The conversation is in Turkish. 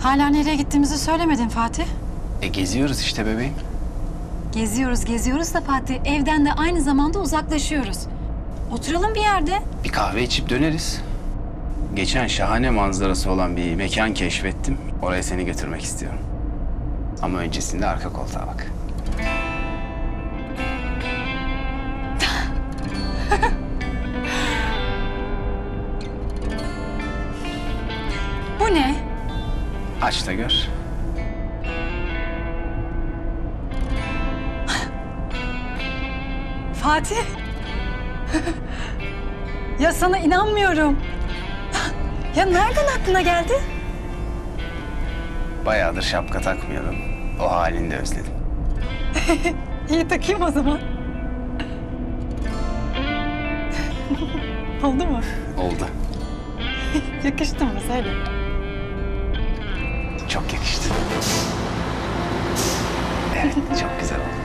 Hala nereye gittiğimizi söylemedin Fatih. E geziyoruz işte bebeğim. Geziyoruz geziyoruz da Fatih evden de aynı zamanda uzaklaşıyoruz. Oturalım bir yerde. Bir kahve içip döneriz. Geçen şahane manzarası olan bir mekan keşfettim. Oraya seni götürmek istiyorum. Ama öncesinde arka koltuğa bak. Bu ne? Aç da gör. Fatih. ya sana inanmıyorum. ya nereden aklına geldi? Bayağıdır şapka takmıyordum. O halini de özledim. İyi takayım o zaman. Oldu mu? Oldu. Yakıştı mı söyle. Çok yakıştı. Evet, çok güzel oldu.